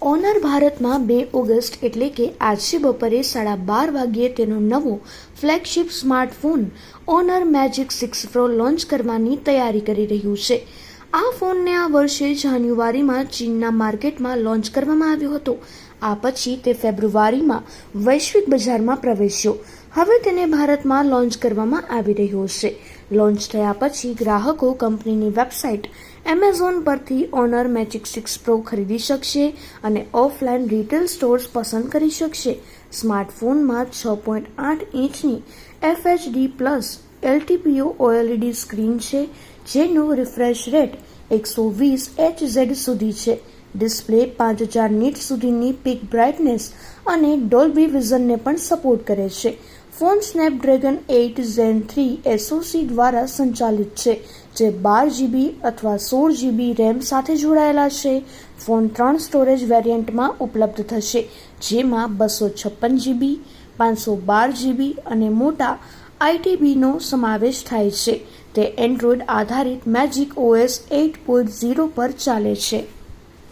Honour ભારતમાં બે August એટલે કે આજે બપોરે સાડા બાર વાગ્યે તેનો નવો flagship smartphone Honor Magic six Pro launch કરવાની તૈયારી કરી રહ્યું છે. આ ફોનને આ વર્ષે જાન્યુઆરીમાં ચીનના માર્કેટમાં લોન્ચ કરવામાં આવ્યો હતો. આ પછી તે ફેબ્રુઆરીમાં વૈશ્વિક બજારમાં પ્રવેશ્યો. હવે તેને ભારતમાં લોન્ચ કરવામાં આવી રહ્યો છે. લોન્ચ થયા પછી ગ્રાહકો કંપનીની વેબસાઇટ એમેઝોન પરથી ઓનર મેજિક સિક્સ પ્રો ખરીદી શકશે અને ઓફલાઈન રિટેલ સ્ટોર્સ પસંદ કરી શકશે. સ્માર્ટફોનમાં છ પોઈન્ટ આઠ ઇંચની FHD plus LTPO OLED screen છે, જેનો રિફ્રેશ રેટ એકસો વીસ એચ ઝેડ સુધી છે. ડિસ્પ્લે પાંચ હજાર નીટ સુધીની પીક બ્રાઇટનેસ અને ડોલ્બી વિઝનને પણ સપોર્ટ કરે છે. Phone Snapdragon eight Gen three SoC દ્વારા સંચાલિત છે, જે બાર જીબી અથવા સોળ જીબી રેમ સાથે જોડાયેલા છે. ફોન ત્રણ સ્ટોરેજ વેરિયન્ટમાં ઉપલબ્ધ થશે, જેમાં બસો છપ્પન જીબી, પાંચસો બાર જીબી અને મોટા આઈટીબીનો સમાવેશ થાય છે. તે એન્ડ્રોઇડ આધારિત Magic OS eight point zero પર ચાલે છે.